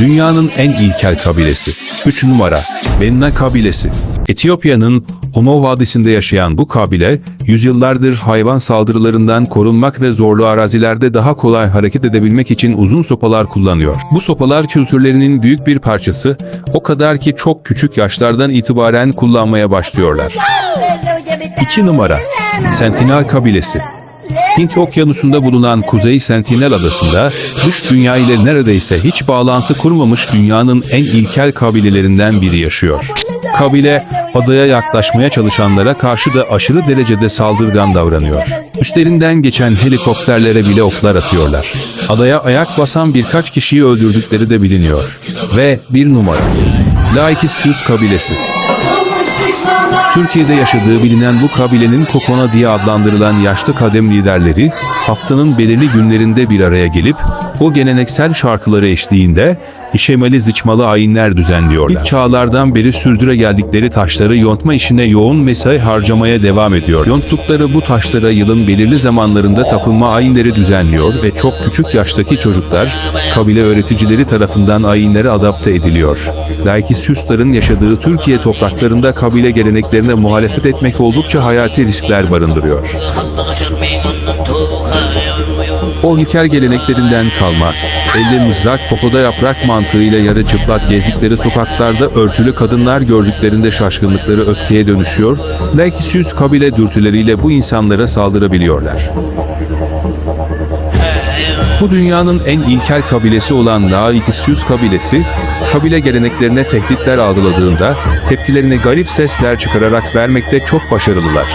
Dünyanın en ilkel kabilesi. 3 numara. Benna kabilesi. Etiyopya'nın Omo Vadisi'nde yaşayan bu kabile, yüzyıllardır hayvan saldırılarından korunmak ve zorlu arazilerde daha kolay hareket edebilmek için uzun sopalar kullanıyor. Bu sopalar kültürlerinin büyük bir parçası, o kadar ki çok küçük yaşlardan itibaren kullanmaya başlıyorlar. 2 numara. Sentinel kabilesi. Hint Okyanusu'nda bulunan Kuzey Sentinel Adası'nda dış dünya ile neredeyse hiç bağlantı kurmamış dünyanın en ilkel kabilelerinden biri yaşıyor. Kabile, adaya yaklaşmaya çalışanlara karşı da aşırı derecede saldırgan davranıyor. Üstlerinden geçen helikopterlere bile oklar atıyorlar. Adaya ayak basan birkaç kişiyi öldürdükleri de biliniyor. Ve bir numara. Laikisius kabilesi. Türkiye'de yaşadığı bilinen bu kabilenin Kokona diye adlandırılan yaşlı kadem liderleri haftanın belirli günlerinde bir araya gelip o geleneksel şarkıları eşliğinde işemeli zıçmalı ayinler düzenliyorlar. İlk çağlardan beri sürdüre geldikleri taşları yontma işine yoğun mesai harcamaya devam ediyor. Yonttukları bu taşlara yılın belirli zamanlarında tapınma ayinleri düzenliyor ve çok küçük yaştaki çocuklar kabile öğreticileri tarafından ayinlere adapte ediliyor. Laikisiusların yaşadığı Türkiye topraklarında kabile geleneklerine muhalefet etmek oldukça hayati riskler barındırıyor. O ilkel geleneklerinden kalma, elde mızrak popoda yaprak mantığıyla yarı çıplak gezdikleri sokaklarda örtülü kadınlar gördüklerinde şaşkınlıkları öfkeye dönüşüyor, Laikisius kabile dürtüleriyle bu insanlara saldırabiliyorlar. Bu dünyanın en ilkel kabilesi olan Laikisius kabilesi, kabile geleneklerine tehditler algıladığında tepkilerini garip sesler çıkararak vermekte çok başarılılar.